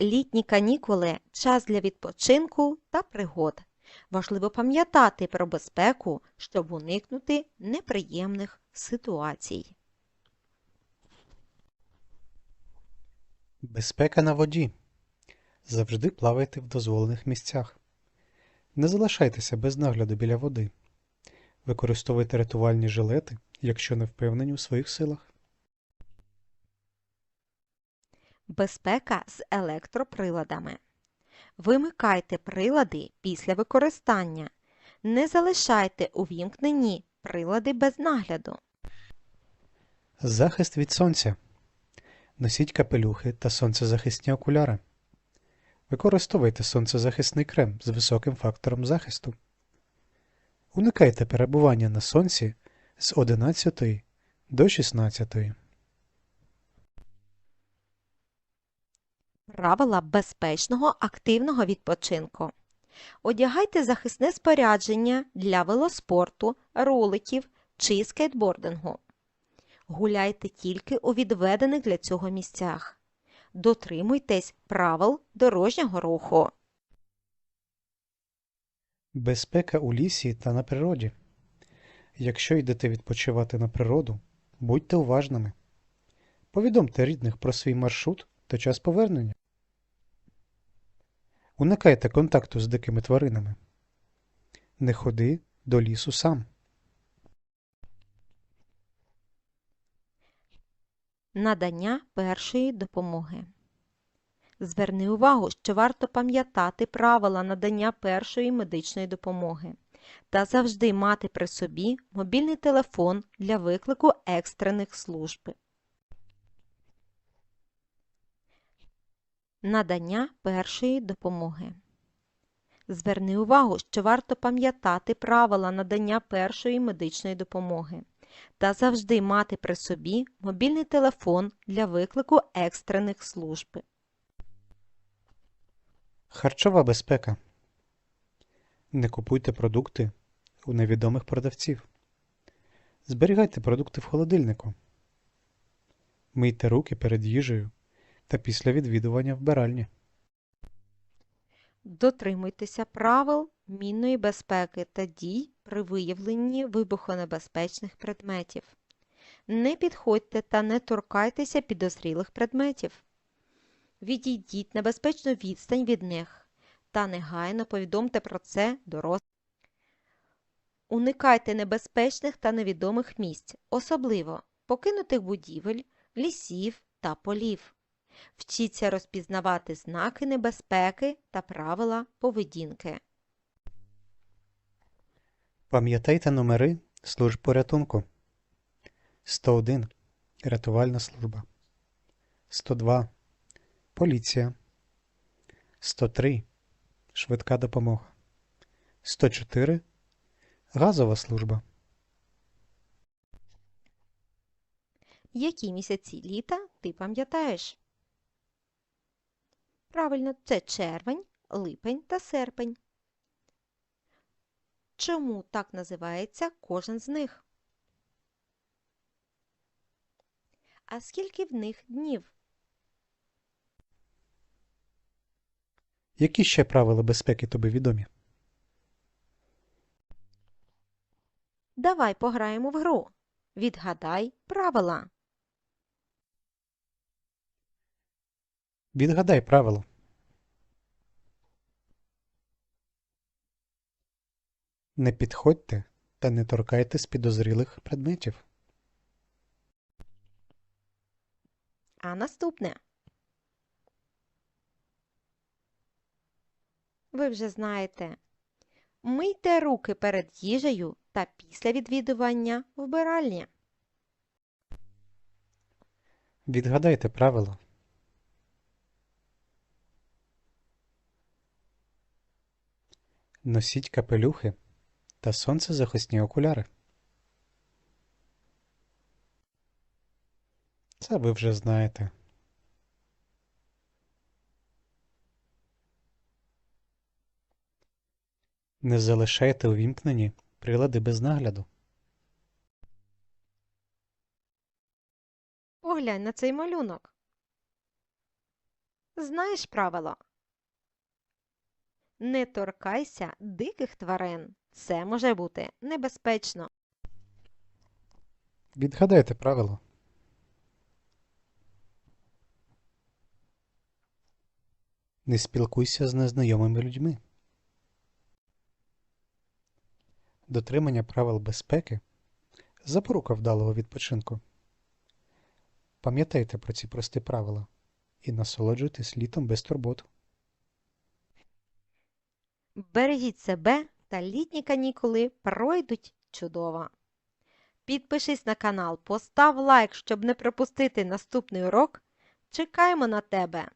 Літні канікули час для відпочинку та пригод. Важливо пам'ятати про безпеку, щоб уникнути неприємних ситуацій. Безпека на воді. Завжди плавайте в дозволених місцях. Не залишайтеся без нагляду біля води. Використовуйте рятувальні жилети, якщо не впевнені у своїх силах. Безпека з електроприладами. Вимикайте прилади після використання. Не залишайте увімкнені прилади без нагляду. Захист від сонця. Носіть капелюхи та сонцезахисні окуляри. Використовуйте сонцезахисний крем з високим фактором захисту. Уникайте перебування на сонці з 11 до 16. Правила безпечного активного відпочинку. Одягайте захисне спорядження для велоспорту, роликів чи скейтбордингу. Гуляйте тільки у відведених для цього місцях. Дотримуйтесь правил дорожнього руху. Безпека у лісі та на природі. Якщо йдете відпочивати на природу, будьте уважними. Повідомте рідних про свій маршрут та час повернення. Уникайте контакту з дикими тваринами. Не ходи до лісу сам. Надання першої допомоги. Зверни увагу, що варто пам'ятати правила надання першої медичної допомоги та завжди мати при собі мобільний телефон для виклику екстрених служб. Надання першої допомоги. Зверни увагу, що варто пам'ятати правила надання першої медичної допомоги та завжди мати при собі мобільний телефон для виклику екстрених служб. Харчова безпека. Не купуйте продукти у невідомих продавців. Зберігайте продукти в холодильнику. Мийте руки перед їжею та після відвідування вбиральні. Дотримуйтеся правил мінної безпеки та дій при виявленні вибухонебезпечних предметів. Не підходьте та не торкайтеся підозрілих предметів. Відійдіть на безпечну відстань від них та негайно повідомте про це дорослим. Уникайте небезпечних та невідомих місць, особливо покинутих будівель, лісів та полів. Вчіться розпізнавати знаки небезпеки та правила поведінки. Пам'ятайте номери служб порятунку. 101 рятувальна служба. 102 поліція. 103 швидка допомога. 104 газова служба. Які місяці літа ти пам'ятаєш? Правильно, це червень, липень та серпень. Чому так називається кожен з них? А скільки в них днів? Які ще правила безпеки тобі відомі? Давай пограємо в гру. Відгадай правила. Відгадай правило. Не підходьте та не торкайтесь підозрілих предметів. А наступне. Ви вже знаєте. Мийте руки перед їжею та після відвідування вбиральні. Відгадайте правило. Носіть капелюхи та сонцезахисні окуляри. Це ви вже знаєте. Не залишайте увімкнені прилади без нагляду. Поглянь на цей малюнок. Знаєш правило? Не торкайся диких тварин. Це може бути небезпечно. Відгадайте правило. Не спілкуйся з незнайомими людьми. Дотримання правил безпеки запорука вдалого відпочинку. Пам'ятайте про ці прості правила і насолоджуйтесь літом без турбот. Бережіть себе та літні канікули пройдуть чудово. Підпишись на канал, постав лайк, щоб не пропустити наступний урок. Чекаємо на тебе!